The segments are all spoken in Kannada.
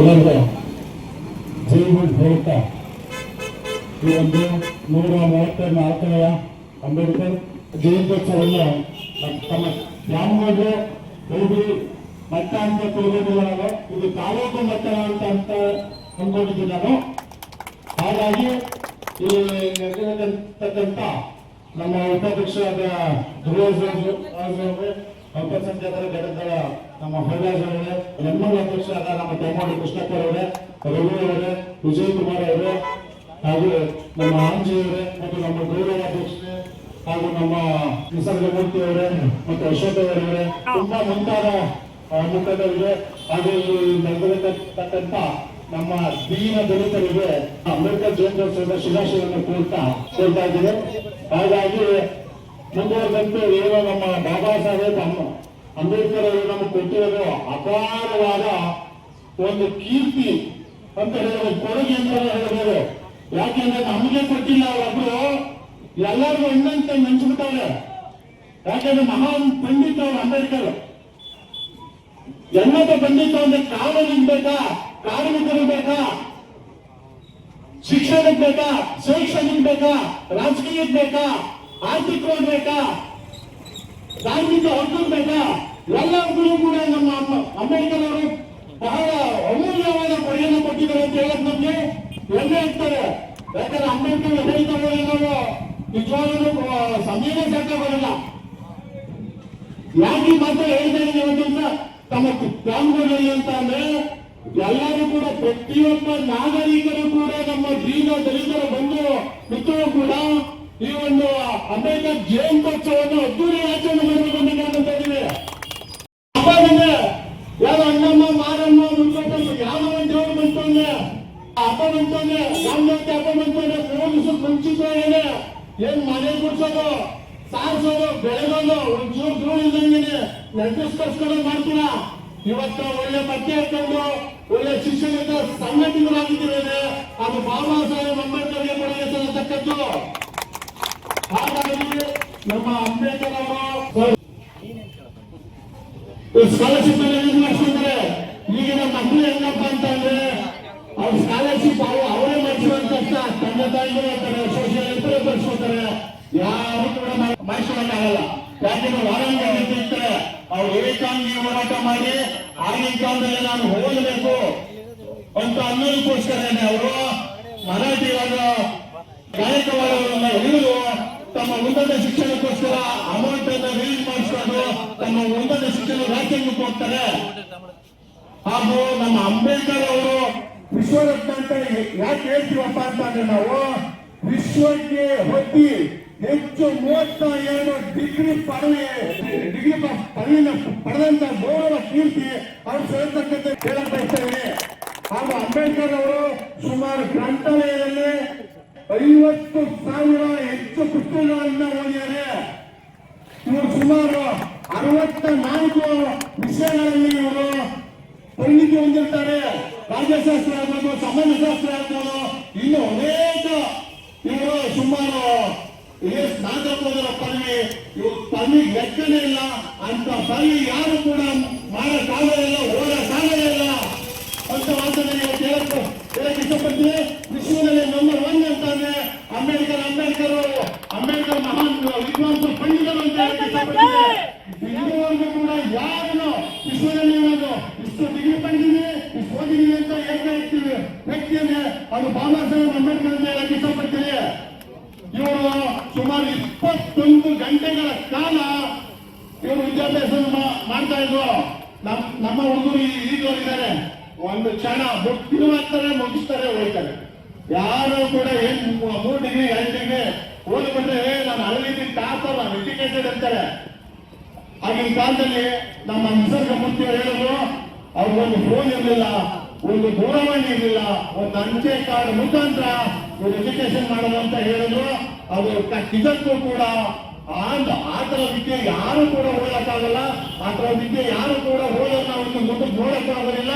ಎಲ್ಲರಿಗೂ ಜೈಲು ಹೇಳುತ್ತಾ ಈ ಒಂದು ನೂರ ಮೂವತ್ತ ನಾಲ್ಕನೆಯ ಅಂಬೇಡ್ಕರ್ ಜಯಂತ್ಯೋತ್ಸವವನ್ನು ತಮ್ಮ ಗ್ರಾಮಗಳು ಹೋಗಿ ಮಟ್ಟ ಅಂತ ತಿಳ್ಕೊಂಡಿಲ್ಲ ನಾನು ಇದು ತಾಲೂಕು ಮಟ್ಟ ಅಂತ ಅಂತ ಅಂದ್ಕೊಂಡಿದ್ದೆ ನಾನು. ಹಾಗಾಗಿ ಈ ನಡೆದಿರತಕ್ಕಂಥ ನಮ್ಮ ಉಪಾಧ್ಯಕ್ಷರಾದ ಧ್ರುವ ಅಲ್ಪಸಂಖ್ಯಾತರ ಘಟಕದ ನಮ್ಮ ಹೊರರಾಜ್ ಅವರೇ ಅಧ್ಯಕ್ಷರಾದ ನಮ್ಮ ತಮ್ಮಡಿ ಕೃಷ್ಣಪ್ಪ ಅವರೇ ರಘು ಅವರೇ ವಿಜಯ್ ಕುಮಾರ್ ಅವರೇ ಹಾಗೂ ನಮ್ಮ ಆಂಜಿ ಅವರೇ ಮತ್ತು ನಮ್ಮ ಗೌರವ ಅಧ್ಯಕ್ಷರೇ, ಹಾಗೂ ನಮ್ಮ ನಿಸರ್ಗಮೂರ್ತಿ ಅವರೇ, ಮತ್ತು ಅಶೋಕ್ ಅವರವರೇ ತುಂಬಾ ಮುಂತಾದ ಮುಖಂಡರಿಗೆ, ಹಾಗೂ ಈ ನಡೆದಿರತಕ್ಕಂಥ ನಮ್ಮ ದೀನ ದಲಿತರಿಗೆ, ಅಂಬೇಡ್ಕರ್ ಜಯಂತ್ಯೋತ್ಸವದ ಶುಭಾಶಯವನ್ನು ಕೋರ್ತಾ ಹೇಳ್ತಾ ಇದ್ದೇನೆ. ಹಾಗಾಗಿ ಮುಂದುವರೆದಂತೆ ಏನು ನಮ್ಮ ಬಾಬಾ ಸಾಹೇಬ್ ಅಂಬೇಡ್ಕರ್ ಅವರು ನಮಗೆ ಕೊಟ್ಟಿರೋದು ಅಪಾರವಾದ ಒಂದು ಕೀರ್ತಿ ಅಂತ ಹೇಳಬಹುದು ಕೊಡುಗೆ ಅಂತ ಯಾಕೆಂದ್ರೆ ನಮಗೆ ಕೊಟ್ಟಿಲ್ಲ ಒಬ್ರು ಎಲ್ಲರಿಗೂ ಒಂದಂತೆ ನೆನ್ಸ್ಬಿಟ್ಟವ್ರೆ. ಯಾಕಂದ್ರೆ ಮಹಾನ್ ಪಂಡಿತ ಅವರು ಅಂಬೇಡ್ಕರ್. ಎಲ್ಲದ ಪಂಡಿತ ಅಂದ್ರೆ ಕಾನೂನಿಗೆ ಬೇಕಾ? ಕಾರ್ಮಿಕರು ಬೇಕಾ? ಶಿಕ್ಷಣಕ್ಕೆ ಬೇಕಾ? ಶೈಕ್ಷಣಿಕ ಬೇಕಾ? ರಾಜಕೀಯಕ್ಕೆ ಬೇಕಾ? ಆರ್ಥಿಕವಾಗಿ ಬೇಕಾ ಧಾರ್ಮಿಕ ಬೇಕಾ ಎಲ್ಲರಿಗೂ ಕೂಡ ನಮ್ಮ ಅಂಬೇಡ್ಕರ್ ಅವರು ಬಹಳ ಅಮೂಲ್ಯವಾದ ಕೊಡುಗೆಯನ್ನು ಕೊಟ್ಟಿದ್ದಾರೆ ಅಂತ ಹೇಳಕ್ ನಮ್ಗೆ ಹೆಮ್ಮೆ ಇರ್ತಾರೆ ಯಾಕಂದ್ರೆ ಅಂಬೇಡ್ಕರ್ ಹೆಸರಿದ್ದಾರೆ ನಾವು ನಿಜವಾಗಲೂ ಆ, ಸಾಕ ಬರಲ್ಲ ಯಾಕೆ ಮಾತ್ರ ಹೇಳ್ತಾ ಇದ್ದೀನಿ ಅಂತ ತಮ್ಮ ಗ್ರಾಮಗಳಲ್ಲಿ ಅಂತ ಅಂದ್ರೆ ಎಲ್ಲರೂ ಕೂಡ ಪ್ರತಿಯೊಬ್ಬ ನಾಗರಿಕರು ಕೂಡ ನಮ್ಮ ಜೀವ ದಲಿತರ ಬಂಧು ಮಿತ್ರರು ಕೂಡ ಒಂದು ಅಂಬೇಡ್ಕರ್ ಜಯಂತ್ಯೋತ್ಸವವನ್ನು ಅದ್ದೂರಿ ಆಚರಣೆ ಮಾಡಬೇಕು ಅಂತ ಕೇಳ್ಕೊಂತ ಇದ್ದೀವಿ ಹಬ್ಬ ಬಂದ್ರೆ ಯಾವ ಅಣ್ಣಮ್ಮ, ಮಾರಮ್ಮ ಮುನ್ಸಮ್ಮ ಯಾವ ದೇವರು ಬಂತಂದ್ರೆ ಹಬ್ಬ ಬಂತಂದ್ರೆ ರಾಮನವಮಿ ಹಬ್ಬ ಬಂತಂದ್ರೆ ಪೊಲೀಸರು ಮುಂಚಿತ ಏನೇ ಏನ್ ಮನೆ ಕೊಡ್ಸೋದು ಸಾರಿಸೋದು ಬೆಳೆಗೋದು ಒಂಚೂರು ದೂರ ಇದ್ದಂಗೆ ನೆನಪಿಸ್ಕೊಸ್ಕೊಂಡು ಮಾಡ್ತೀರಾ? ಇವತ್ತು ಒಳ್ಳೆ ಬಟ್ಟೆ ಹಾಕೊಂಡು ಒಳ್ಳೆ ಶಿಕ್ಷಣದ ಸಂಘಟನೆಗಳಾಗಿದ್ದೀವಿ ಅದು ಬಾಬಾ ಸಾಹೇಬ್ ಅಂಬೇಡ್ಕರ್ಗೆ ಕೊಡುಗೆ ಸಲ್ಲತಕ್ಕದ್ದು ಹಾಗಾಗಿ ನಮ್ಮ ಅಂಬೇಡ್ಕರ್ ಅವರು ಸ್ಕಾಲರ್ಶಿಪ್ ಅಲ್ಲಿ ಏನ್ ಮಾಡಿಸ್ಕೊಂಡ್ರೆ ಈಗಿನ ಮಕ್ಕಳು ಹೆಂಗಪ್ಪ ಅಂತಂದ್ರೆ, ಅವ್ರ ಸ್ಕಾಲರ್ಶಿಪ್ ಅವು ಅವರೇ ಮಾಡಿಸುವಂತ ತಂದೆ ತಾಯಿಗಳು ಅಂತಾರೆ ಸೋಷಿಯಲ್ ಹೆಲ್ಪರ್ ಬರ್ಸ್ಕೊತಾರೆ. ಯಾರು ಕೂಡ ಆಗಲ್ಲ. ಯಾಕೆಂದ್ರೆ ವಾರಾಂಗಣ ಇರ್ತಾರೆ ಅವ್ರು ಏಕಾಂಗಿ ಹೋರಾಟ ಮಾಡಿ, ಆಗಿನ ಕಾಲದಲ್ಲಿ ನಾನು ಓದಬೇಕು ಅಂತ ಅನ್ನೋದಕ್ಕೋಸ್ಕರನೇ ಅವರು ಮರಾಠಿಯಾದ ಕಾರ್ಯಕ್ರಮಗಳನ್ನ ಹಿಡಿದು ತಮ್ಮ ಉನ್ನತ ಶಿಕ್ಷಣಕ್ಕೋಸ್ಕರ ಅಮೌಂಟ್ ಅನ್ನ ರಿಲೀಸ್ ಮಾಡಿಸ್ಕೊಂಡು ತಮ್ಮ ಉನ್ನತ ಶಿಕ್ಷಣ ರಾಜ್ಯಕ್ಕೆ ಹೋಗ್ತಾರೆ ಹಾಗೂ ನಮ್ಮ ಅಂಬೇಡ್ಕರ್ ಅವರು ವಿಶ್ವರತ್ನ ಅಂತ ಯಾಕೆ ಹೇಳ್ತೀವಪ್ಪ ಅಂತಂದ್ರೆ ನಾವು ವಿಶ್ವಕ್ಕೆ ಹೊತ್ತಿ ಹೆಚ್ಚು ಮೂವತ್ತ ಎರಡು ಡಿಗ್ರಿ ಪದವಿ, ಡಿಗ್ರಿ ಪದವಿನ ಪಡೆದಂತ ಗೌರವ ಕೀರ್ತಿ ಅವ್ರು ಸೇರ್ತಕ್ಕಂಥ ಬಯಸ್ತೇವೆ ಹಾಗೂ ಅಂಬೇಡ್ಕರ್ ಅವರು ಸುಮಾರು ಗ್ರಂಥಾಲಯದಲ್ಲಿ ಐವತ್ತು ಸಾವಿರ ಹೆಚ್ಚು ಪುಸ್ತಕಗಳನ್ನ ಓದಿದ್ದಾರೆ ಇವರು ಸುಮಾರು ಅರವತ್ತ ನಾಲ್ಕು ವಿಷಯಗಳಲ್ಲಿ ಇವರು ಪರಿಣಿತಿ ಹೊಂದಿರ್ತಾರೆ. ರಾಜ್ಯಶಾಸ್ತ್ರ ಆಗ್ಬೋದು, ಸಮಾಜಶಾಸ್ತ್ರ ಆಗ್ಬೋದು, ಇನ್ನು ಅನೇಕ ಇವರು ಸುಮಾರು ಏ, ಸ್ನಾತಕೋತ್ತರ ಪದವಿ, ಇವ್ರ ಪದವಿ ಲೆಕ್ಕನೇ ಇಲ್ಲ. ಅಂತ ಪದವಿ ಯಾರು ಕೂಡ ಮಾಡೋಕ್ಕಾಗಲಿಲ್ಲ ಓದಕ್ಕಾಗಲಿಲ್ಲ ಅಂತ ಮಾತನ್ನ ಕೇಳಕ್ಕೆ ಕೇಳಕ್ ಹೇಳಕ್ ಇಷ್ಟಪಡ್ತೀನಿ ವಿಶ್ವದಲ್ಲಿ ನಂಬರ್ ಒನ್ ಅಂತಂದ್ರೆ ಅಂಬೇಡ್ಕರ್ ಅಂಬೇಡ್ಕರ್ ಅವರು ಅಂಬೇಡ್ಕರ್ ಮಹಾನ್ ವಿದ್ವಾಂಸರು ಪಂಡಿತರು ಅಂತ ಹೇಳಕ್ ಇಷ್ಟಪಡ್ತೀನಿ ಇಲ್ಲಿವರೆಗೂ ಕೂಡ ಯಾರನ್ನು ವಿಶ್ವದಲ್ಲಿ ಇರೋದು ಇಷ್ಟು ಡಿಗ್ರಿ ಪಡೆದಿದೆ ಇಷ್ಟು ಓದಿದೀವಿ ಅಂತ ಹೇಳ್ತಾ ಇರ್ತೀವಿ ವ್ಯಕ್ತಿಯನ್ನೇ ಅದು ಬಾಬಾ ಸಾಹೇಬ್ ಅಂಬೇಡ್ಕರ್ ಅಂತ ಹೇಳಕ್ ಇಷ್ಟಪಡ್ತೀನಿ ಇವರು ಸುಮಾರು ಇಪ್ಪತ್ತೊಂದು ಗಂಟೆಗಳ ಕಾಲ ಇವರು ವಿದ್ಯಾಭ್ಯಾಸ ಮಾಡ್ತಾ ಇದ್ರು. ನಮ್, ನಮ್ಮ ಹುಡುಗರು ಈಗಲೂ ಇದ್ದಾರೆ ಒಂದು ಕ್ಷಣ ಮುಟ್ಟಿನ ಮಾಡ್ತಾರೆ ಮುಗಿಸ್ತಾರೆ ಹೋಗ್ತಾರೆ ಯಾರು ಕೂಡ ಏನ್ ಮೂರು ಡಿಗ್ರಿ ಎರಡು ಡಿಗ್ರಿ ಓದ್ಬಿಟ್ರೆ ನಾನು ಅಳಿದಿ ಟಾಪರ್ ನಾನು ಎಜುಕೇಟೆಡ್ ಅಂತಾರೆ. ಆಗಿನ ಕಾಲದಲ್ಲಿ ನಮ್ಮ ನಿಸರ್ಗ ಮೂರ್ತಿಯವರು ಹೇಳಿದ್ರು, ಅವ್ರಿಗೊಂದು ಫೋನ್ ಇರಲಿಲ್ಲ. ಒಂದು ದೂರವಾಣಿ ಇರಲಿಲ್ಲ ಒಂದು ಅಂಚೆ ಕಾರ್ಡ್ ಮುಖಾಂತರ ಒಂದು ಎಜುಕೇಶನ್ ಮಾಡೋದು ಅಂತ ಹೇಳಿದ್ರು. ಅದು ನಿಜಕ್ಕೂ ಕೂಡ ಆ ಥರ ವಿದ್ಯೆ ಯಾರು ಕೂಡ ಹೋಗಕ್ಕಾಗಲ್ಲ. ಆ ಥರ ವಿದ್ಯೆ ಯಾರು ಕೂಡ ಹೋಗೋದನ್ನ ನಾವು ಮುಂದೆ ಮುಂದಕ್ಕೆ ನೋಡಕ್ಕಾಗೋದಿಲ್ಲ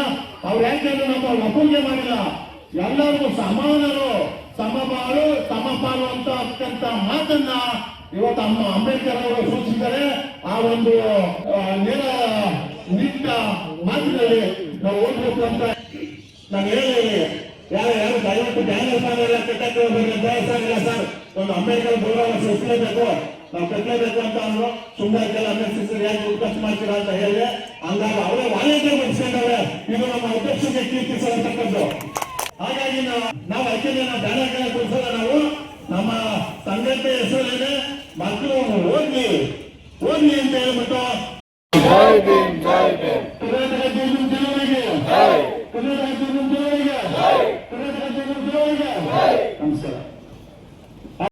ಅವ್ರು ಯಾಕೆಂದ್ರೆ ನಮ್ಮ ಒಪ್ಪುಗೆ ಮಾಡಿಲ್ಲ. ಎಲ್ಲರಿಗೂ ಸಮಾನರು ಸಮಬಾಳು ಸಮಪಾಲು ಅಂತ ಅಕ್ಕಂತ ಮಾತನ್ನ ಇವತ್ತು ಅಮ್ಮ ಅಂಬೇಡ್ಕರ್ ಅವರು ಸೂಚಿಸಿದರೆ ಆ ಒಂದು ನೇರ ನಿಟ್ಟ ಮಾತಿನಲ್ಲಿ ನಾವು ಓದಬೇಕು ಅಂತ ನಾನು ಹೇಳಿ ಯಾರು ಯಾರು ದಯವಿಟ್ಟು ಬ್ಯಾನರ್ ಸಾಲ ಕಟ್ಟಕ್ಕೆ ಹೋಗ್ಬೇಕು ದೇವಸ್ಥಾನ ಸರ್. ಒಂದು ಅಂಬೇಡ್ಕರ್ ಗೌರವ ಸೃಷ್ಟಿಸಲೇಬೇಕು ನಾವು ಕಟ್ಟಲೇಬೇಕು ಅಂತ ಅಂದ್ರು. ಸುಮ್ಮನೆ ಕೆಲ ಅಂಬೇಡ್ಕರ್ ಯಾಕೆ ಖರ್ಚು ಮಾಡ್ತೀರಾ ಅಂತ ಹೇಳಿ ಹಂಗಾಗಿ ಅವರೇ ವಾಲಂಟಿಯರ್ ಮಾಡಿಸ್ಕೊಂಡವ್ರೆ ಇದು ನಮ್ಮ ಅಧ್ಯಕ್ಷಕ್ಕೆ ಕೀರ್ತಿಸತಕ್ಕದ್ದು. ಹಾಗಾಗಿ ನಾವು ನಾವು ಬ್ಯಾನರ್ ಕೊಡ್ಸಲ್ಲ ನಾವು. ನಮ್ಮ ಸಂಘಟನೆ ಹೆಸರಲ್ಲಿ ಮಕ್ಕಳು ಓದ್ಲಿ ಓದ್ಲಿ ಅಂತ ಹೇಳ್ಬಿಟ್ಟು